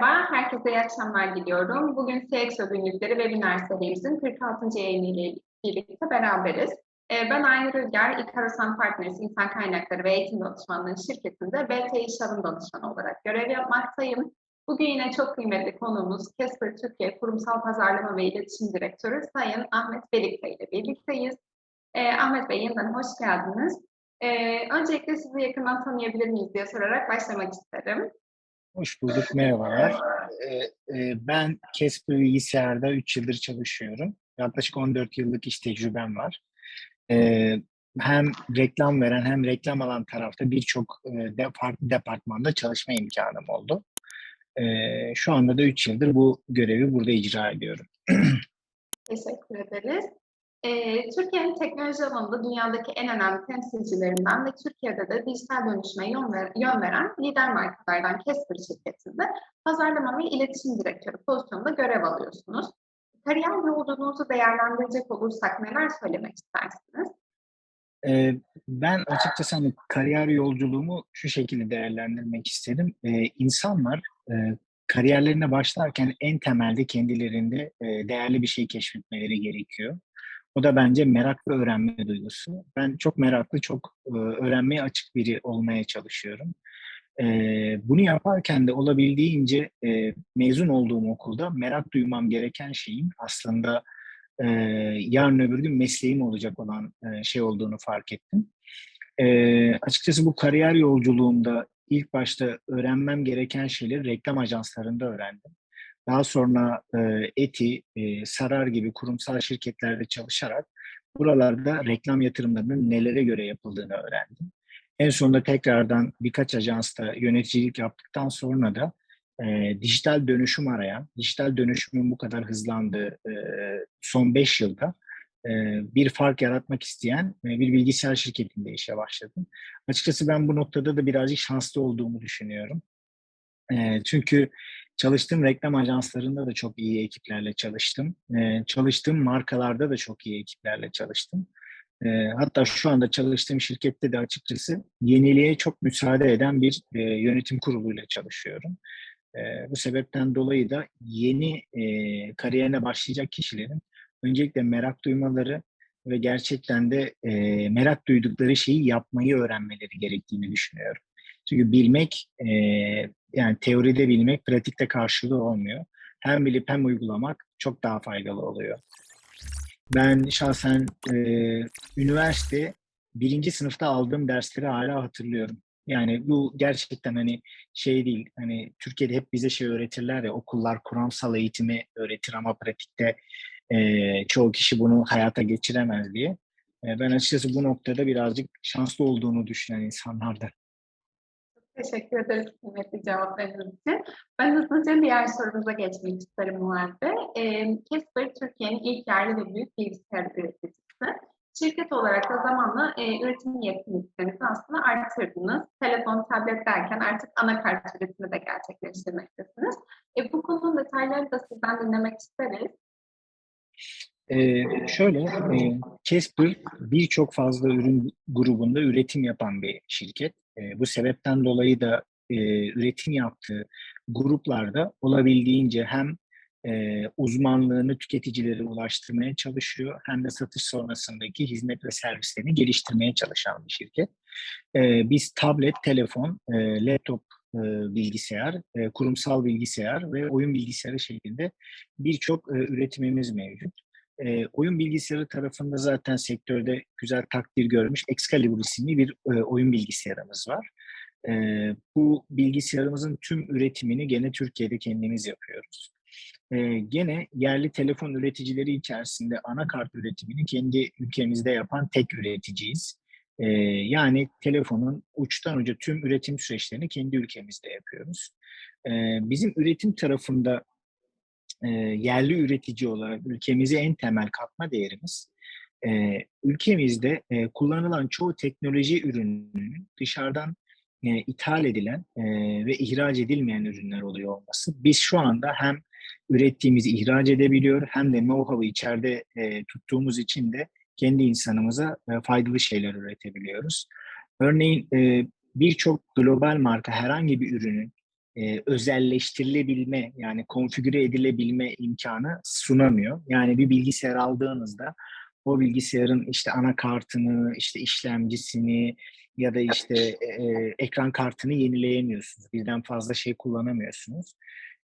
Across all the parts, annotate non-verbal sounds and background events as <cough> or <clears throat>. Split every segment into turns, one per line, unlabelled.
Merhaba, herkese iyi akşamlar diliyorum. Bugün CXO günlükleri webinar serimizin 46. yayını ile birlikte beraberiz. Ee, Ben Aynur Ülger, İkarosan Partners İnsan Kaynakları ve Eğitim Danışmanlığı şirketinde BTİ Şalım Danışmanı olarak görev yapmaktayım. Bugün yine çok kıymetli konuğumuz Casper Türkiye Kurumsal Pazarlama ve İletişim Direktörü Sayın Ahmet Belikte ile birlikteyiz. Ee, Ahmet Bey yeniden hoş geldiniz. Ee, öncelikle sizi yakından tanıyabilir miyiz diye sorarak başlamak isterim.
Hoş bulduk, merhabalar. Ee, e, ben Casper Bilgisayar'da 3 yıldır çalışıyorum. Yaklaşık 14 yıllık iş tecrübem var. Ee, hem reklam veren hem reklam alan tarafta birçok e, farklı departmanda çalışma imkanım oldu. Ee, şu anda da 3 yıldır bu görevi burada icra ediyorum. <clears throat>
Teşekkür ederiz. Ee, Türkiye'nin teknoloji alanında dünyadaki en önemli temsilcilerinden ve Türkiye'de de dijital dönüşüme yön, ver- yön veren lider markalardan Casper şirketinde pazarlama ve iletişim direktörü pozisyonunda görev alıyorsunuz. Kariyer yolculuğunuzu değerlendirecek olursak neler söylemek istersiniz?
Ee, ben açıkçası hani kariyer yolculuğumu şu şekilde değerlendirmek istedim. Ee, insanlar e, kariyerlerine başlarken en temelde kendilerinde e, değerli bir şey keşfetmeleri gerekiyor. O da bence merak ve öğrenme duygusu. Ben çok meraklı, çok e, öğrenmeye açık biri olmaya çalışıyorum. E, bunu yaparken de olabildiğince e, mezun olduğum okulda merak duymam gereken şeyin aslında e, yarın öbür gün mesleğim olacak olan şey olduğunu fark ettim. Açıkçası bu kariyer yolculuğumda ilk başta öğrenmem gereken şeyleri reklam ajanslarında öğrendim. Daha sonra e, ETI, e, Sarar gibi kurumsal şirketlerde çalışarak buralarda reklam yatırımlarının nelere göre yapıldığını öğrendim. En sonunda tekrardan birkaç ajansta yöneticilik yaptıktan sonra da e, dijital dönüşüm arayan, dijital dönüşümün bu kadar hızlandığı e, son 5 yılda e, bir fark yaratmak isteyen e, bir bilgisayar şirketinde işe başladım. Açıkçası ben bu noktada da birazcık şanslı olduğumu düşünüyorum. E, çünkü çalıştığım reklam ajanslarında da çok iyi ekiplerle çalıştım. E, çalıştığım markalarda da çok iyi ekiplerle çalıştım. E, hatta şu anda çalıştığım şirkette de açıkçası yeniliğe çok müsaade eden bir e, yönetim kuruluyla çalışıyorum. E, bu sebepten dolayı da yeni e, kariyerine başlayacak kişilerin öncelikle merak duymaları ve gerçekten de e, merak duydukları şeyi yapmayı öğrenmeleri gerektiğini düşünüyorum. Çünkü bilmek, e, yani teoride bilmek pratikte karşılığı olmuyor. Hem bilip hem uygulamak çok daha faydalı oluyor. Ben şahsen e, üniversite birinci sınıfta aldığım dersleri hala hatırlıyorum. Yani bu gerçekten hani şey değil, hani Türkiye'de hep bize şey öğretirler ya, okullar kuramsal eğitimi öğretir ama pratikte e, çoğu kişi bunu hayata geçiremez diye. E, ben açıkçası bu noktada birazcık şanslı olduğunu düşünen insanlardan.
Teşekkür ederiz kıymetli cevaplarınız için. Ben hızlıca diğer sorumuza geçmek isterim Muharbe. Ee, Casper Türkiye'nin ilk yerli ve büyük bilgisayar üreticisi. Şirket olarak da zamanla e, üretim yetkinliklerinizi aslında artırdınız. Telefon, tablet derken artık anakart üretimi de gerçekleştirmektesiniz. E, bu konunun detaylarını da sizden dinlemek isteriz.
Ee, şöyle, e, Casper birçok fazla ürün grubunda üretim yapan bir şirket. Bu sebepten dolayı da e, üretim yaptığı gruplarda olabildiğince hem e, uzmanlığını tüketicilere ulaştırmaya çalışıyor hem de satış sonrasındaki hizmet ve servislerini geliştirmeye çalışan bir şirket. E, biz tablet, telefon, e, laptop e, bilgisayar, e, kurumsal bilgisayar ve oyun bilgisayarı şeklinde birçok e, üretimimiz mevcut. E, oyun bilgisayarı tarafında zaten sektörde güzel takdir görmüş Excalibur isimli bir e, oyun bilgisayarımız var. E, bu bilgisayarımızın tüm üretimini gene Türkiye'de kendimiz yapıyoruz. E, gene yerli telefon üreticileri içerisinde anakart üretimini kendi ülkemizde yapan tek üreticiyiz. E, yani telefonun uçtan uca tüm üretim süreçlerini kendi ülkemizde yapıyoruz. E, bizim üretim tarafında e, yerli üretici olarak ülkemize en temel katma değerimiz e, ülkemizde e, kullanılan çoğu teknoloji ürününün dışarıdan e, ithal edilen e, ve ihraç edilmeyen ürünler oluyor olması. Biz şu anda hem ürettiğimizi ihraç edebiliyor hem de know-how'ı içeride e, tuttuğumuz için de kendi insanımıza e, faydalı şeyler üretebiliyoruz. Örneğin e, birçok global marka herhangi bir ürünün e, özelleştirilebilme yani konfigüre edilebilme imkanı sunamıyor. Yani bir bilgisayar aldığınızda o bilgisayarın işte anakartını, işte işlemcisini ya da işte e, ekran kartını yenileyemiyorsunuz. Birden fazla şey kullanamıyorsunuz.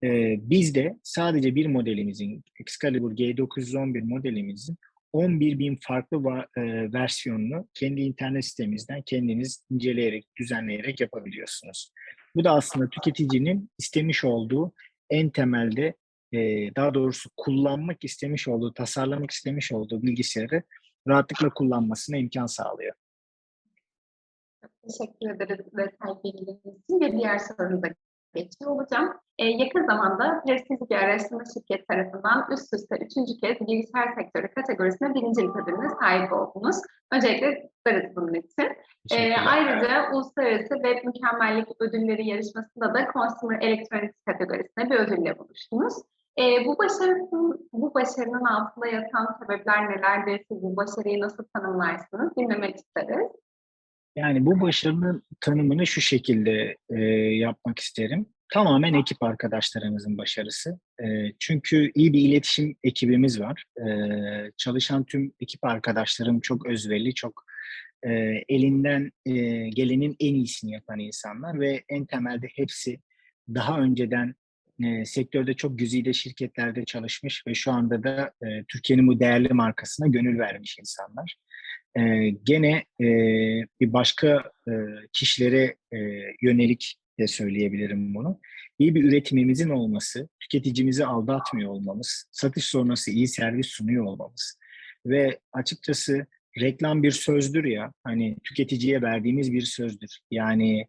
E, biz de sadece bir modelimizin Excalibur G911 modelimizin 11 bin farklı va- e, versiyonunu kendi internet sitemizden kendiniz inceleyerek, düzenleyerek yapabiliyorsunuz. Bu da aslında tüketicinin istemiş olduğu en temelde e, daha doğrusu kullanmak istemiş olduğu, tasarlamak istemiş olduğu bilgisayarı rahatlıkla kullanmasına imkan sağlıyor.
Teşekkür ederiz detaylı bilginiz için ve diğer sorunuza geçiyor olacağım. Ee, yakın zamanda prestijli bir araştırma şirketi tarafından üst üste üçüncü kez bilgisayar sektörü kategorisine birincilik ödülüne sahip oldunuz. Öncelikle kutlarız bunun için.
Teşekkürler.
ayrıca Uluslararası Web Mükemmellik Ödülleri yarışmasında da Consumer Electronics kategorisinde bir ödülle buluştunuz. Ee, bu başarının, bu başarının altında yatan sebepler nelerdir? Siz bu başarıyı nasıl tanımlarsınız? Dinlemek isteriz.
Yani bu başarının tanımını şu şekilde e, yapmak isterim. Tamamen ekip arkadaşlarımızın başarısı. E, çünkü iyi bir iletişim ekibimiz var. E, çalışan tüm ekip arkadaşlarım çok özverili, çok e, elinden e, gelenin en iyisini yapan insanlar ve en temelde hepsi daha önceden e, sektörde çok güzide şirketlerde çalışmış ve şu anda da e, Türkiye'nin bu değerli markasına gönül vermiş insanlar. E, gene e, bir başka e, kişilere e, yönelik de söyleyebilirim bunu. İyi bir üretimimizin olması, tüketicimizi aldatmıyor olmamız, satış sonrası iyi servis sunuyor olmamız ve açıkçası reklam bir sözdür ya, hani tüketiciye verdiğimiz bir sözdür. Yani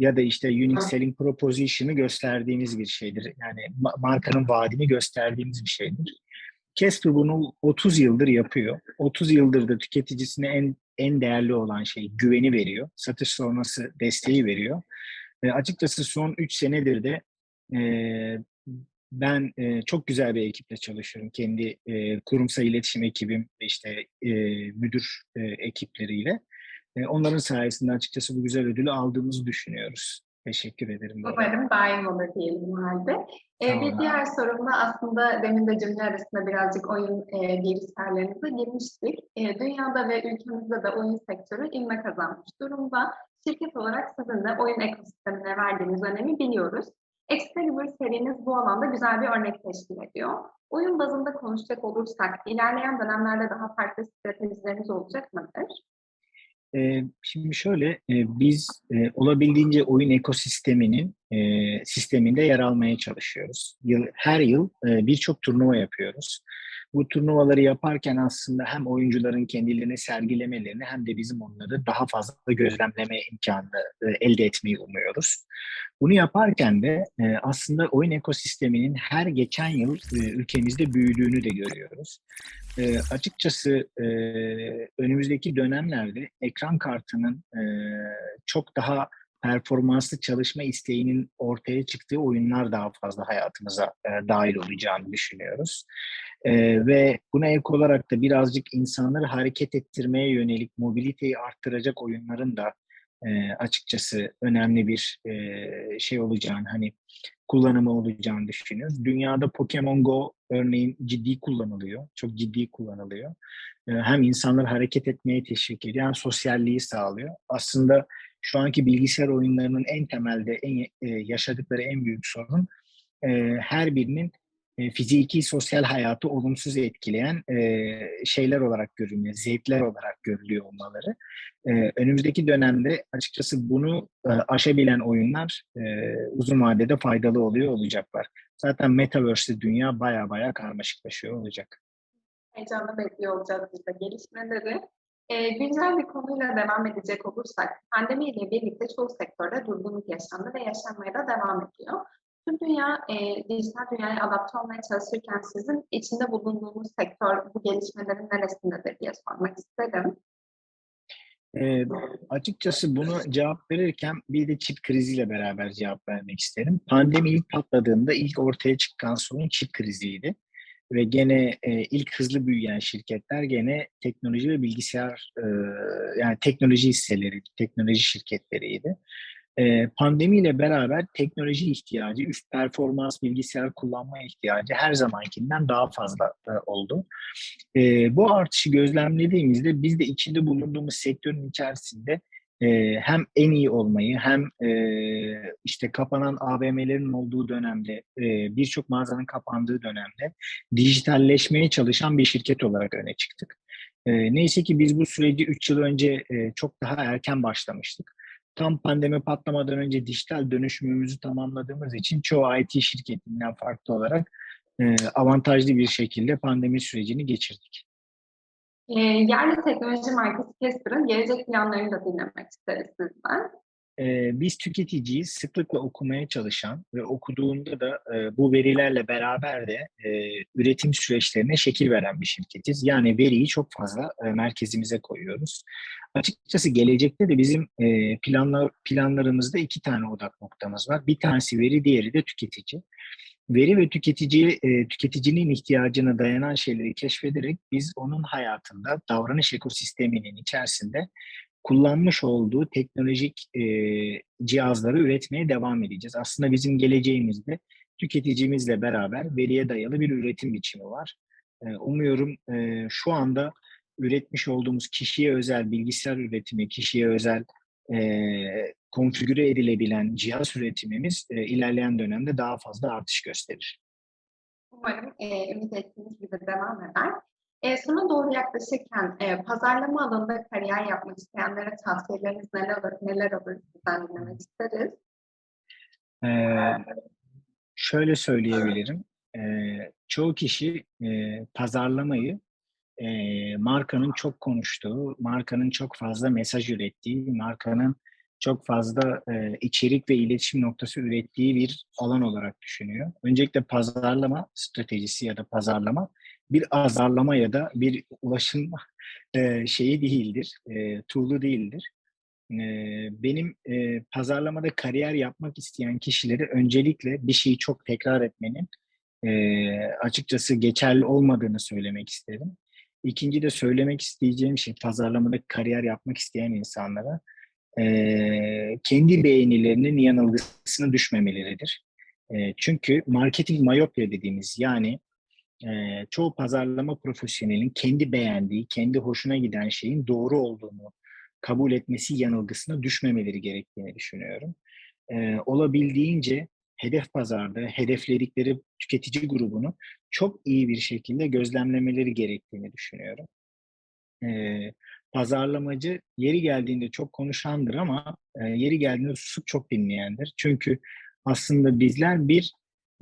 ya da işte unique selling proposition'ı gösterdiğimiz bir şeydir. Yani ma- markanın vaadini gösterdiğimiz bir şeydir. Casper bunu 30 yıldır yapıyor. 30 yıldır da tüketicisine en en değerli olan şey güveni veriyor. Satış sonrası desteği veriyor. E, açıkçası son 3 senedir de e, ben e, çok güzel bir ekiple çalışıyorum. Kendi e, kurumsal iletişim ekibim ve işte e, müdür e, ekipleriyle. E, onların sayesinde açıkçası bu güzel ödülü aldığımızı düşünüyoruz. Teşekkür ederim.
Umarım daim olur diyelim o halde. Ee, bir diğer sorumda aslında demin de cümle arasında birazcık oyun e, bilgisayarlarınıza girmiştik. E, dünyada ve ülkemizde de oyun sektörü ilme kazanmış durumda. Şirket olarak sizin de oyun ekosistemine verdiğiniz önemi biliyoruz. Excalibur seriniz bu alanda güzel bir örnek teşkil ediyor. Oyun bazında konuşacak olursak ilerleyen dönemlerde daha farklı stratejileriniz olacak mıdır?
Şimdi şöyle, biz olabildiğince oyun ekosisteminin e, sisteminde yer almaya çalışıyoruz. Yıl, her yıl e, birçok turnuva yapıyoruz. Bu turnuvaları yaparken aslında hem oyuncuların kendilerini sergilemelerini hem de bizim onları daha fazla gözlemleme imkanı e, elde etmeyi umuyoruz. Bunu yaparken de e, aslında oyun ekosisteminin her geçen yıl e, ülkemizde büyüdüğünü de görüyoruz. Açıkçası önümüzdeki dönemlerde ekran kartının çok daha performanslı çalışma isteğinin ortaya çıktığı oyunlar daha fazla hayatımıza e, dahil olacağını düşünüyoruz. E, ve buna ek olarak da birazcık insanları hareket ettirmeye yönelik mobiliteyi arttıracak oyunların da e, açıkçası önemli bir e, şey olacağını hani kullanımı olacağını düşünüyoruz. Dünyada Pokemon Go örneğin ciddi kullanılıyor. Çok ciddi kullanılıyor. E, hem insanları hareket etmeye teşvik ediyor hem sosyalliği sağlıyor. Aslında şu anki bilgisayar oyunlarının en temelde en e, yaşadıkları en büyük sorun e, her birinin e, fiziki sosyal hayatı olumsuz etkileyen e, şeyler olarak görünüyor, zevkler olarak görülüyor olmaları. E, önümüzdeki dönemde açıkçası bunu e, aşabilen oyunlar e, uzun vadede faydalı oluyor olacaklar. Zaten Metaverse'de dünya baya baya karmaşıklaşıyor olacak.
Heyecanla bekliyor olacağız biz de gelişmeleri. Ee, güncel bir konuyla devam edecek olursak, pandemiyle birlikte çoğu sektörde durgunluk yaşandı ve yaşanmaya da devam ediyor. Tüm dünya e, dijital dünyaya adapte olmaya çalışırken sizin içinde bulunduğunuz sektör bu gelişmelerin neresindedir diye sormak isterim.
E, açıkçası bunu cevap verirken bir de çip kriziyle beraber cevap vermek isterim. Pandemi ilk patladığında ilk ortaya çıkan sorun çip kriziydi. Ve gene e, ilk hızlı büyüyen şirketler gene teknoloji ve bilgisayar e, yani teknoloji hisseleri, teknoloji şirketleriydi. Ee, pandemiyle beraber teknoloji ihtiyacı, üst performans bilgisayar kullanma ihtiyacı her zamankinden daha fazla e, oldu. E, bu artışı gözlemlediğimizde biz de içinde bulunduğumuz sektörün içerisinde e, hem en iyi olmayı hem e, işte kapanan AVM'lerin olduğu dönemde e, birçok mağazanın kapandığı dönemde dijitalleşmeye çalışan bir şirket olarak öne çıktık. E, neyse ki biz bu süreci 3 yıl önce e, çok daha erken başlamıştık. Tam pandemi patlamadan önce dijital dönüşümümüzü tamamladığımız için çoğu IT şirketinden farklı olarak e, avantajlı bir şekilde pandemi sürecini geçirdik.
E, yerli teknoloji markası Casper'ın gelecek planlarını da dinlemek isteriz sizden.
E, biz tüketiciyiz, sıklıkla okumaya çalışan ve okuduğunda da e, bu verilerle beraber de e, üretim süreçlerine şekil veren bir şirketiz. Yani veriyi çok fazla e, merkezimize koyuyoruz. Açıkçası gelecekte de bizim e, planlar planlarımızda iki tane odak noktamız var. Bir tanesi veri, diğeri de tüketici. Veri ve tüketici e, tüketicinin ihtiyacına dayanan şeyleri keşfederek biz onun hayatında davranış ekosisteminin içerisinde kullanmış olduğu teknolojik e, cihazları üretmeye devam edeceğiz. Aslında bizim geleceğimizde tüketicimizle beraber veriye dayalı bir üretim biçimi var. E, umuyorum e, şu anda üretmiş olduğumuz kişiye özel bilgisayar üretimi, kişiye özel e, konfigüre edilebilen cihaz üretimimiz e, ilerleyen dönemde daha fazla artış gösterir.
Umarım e, ümit ettiğiniz gibi devam eder. E, sona doğru yaklaşırken e, pazarlama alanında kariyer yapmak isteyenlere tavsiyeleriniz neler olur, neler olur sizden dinlemek isteriz.
Ee, şöyle söyleyebilirim. Ee, çoğu kişi e, pazarlamayı e, markanın çok konuştuğu, markanın çok fazla mesaj ürettiği, markanın çok fazla e, içerik ve iletişim noktası ürettiği bir alan olarak düşünüyor. Öncelikle pazarlama stratejisi ya da pazarlama bir azarlama ya da bir ulaşım <laughs> e, şeyi değildir, e, tool'u değildir. E, benim e, pazarlamada kariyer yapmak isteyen kişileri öncelikle bir şeyi çok tekrar etmenin e, açıkçası geçerli olmadığını söylemek isterim. İkinci de söylemek isteyeceğim şey pazarlamada kariyer yapmak isteyen insanlara e, kendi beğenilerinin yanılgısına düşmemeleridir. E, çünkü marketing mayopya dediğimiz yani e, çoğu pazarlama profesyonelinin kendi beğendiği, kendi hoşuna giden şeyin doğru olduğunu kabul etmesi yanılgısına düşmemeleri gerektiğini düşünüyorum. E, olabildiğince hedef pazarda hedefledikleri tüketici grubunu çok iyi bir şekilde gözlemlemeleri gerektiğini düşünüyorum. E, pazarlamacı yeri geldiğinde çok konuşandır ama e, yeri geldiğinde susup çok dinleyendir. Çünkü aslında bizler bir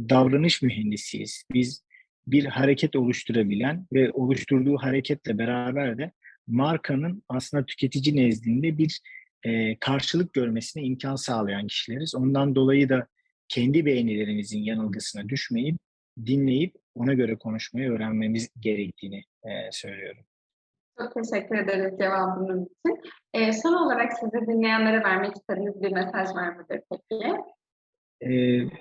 davranış mühendisiyiz. Biz bir hareket oluşturabilen ve oluşturduğu hareketle beraber de markanın aslında tüketici nezdinde bir e, karşılık görmesine imkan sağlayan kişileriz. Ondan dolayı da kendi beğenilerimizin yanılgısına düşmeyip, dinleyip ona göre konuşmayı öğrenmemiz gerektiğini e, söylüyorum.
Çok teşekkür ederiz cevabınız için. E, son olarak sizi dinleyenlere vermek istediğiniz bir mesaj var mıdır peki?
E,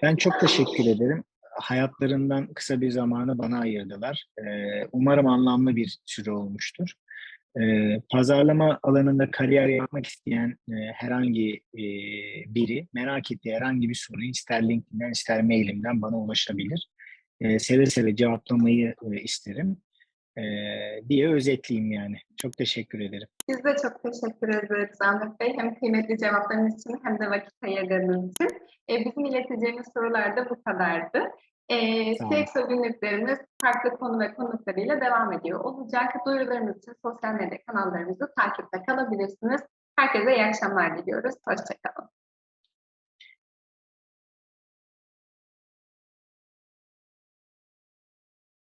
ben çok teşekkür ederim hayatlarından kısa bir zamanı bana ayırdılar. umarım anlamlı bir süre olmuştur. pazarlama alanında kariyer yapmak isteyen herhangi biri merak ettiği herhangi bir soruyu ister LinkedIn'den ister mailimden bana ulaşabilir. seve seve cevaplamayı isterim diye özetleyeyim yani. Çok teşekkür ederim.
Biz de çok teşekkür ederiz Ahmet Bey. Hem kıymetli cevaplarınız için hem de vakit ayırdığınız için. E, bizim ileteceğimiz sorular da bu kadardı. E, Sexo günlüklerimiz farklı konu ve konuklarıyla devam ediyor olacak. Duyurularımız için sosyal medya kanallarımızı takipte kalabilirsiniz. Herkese iyi akşamlar diliyoruz. Hoşçakalın.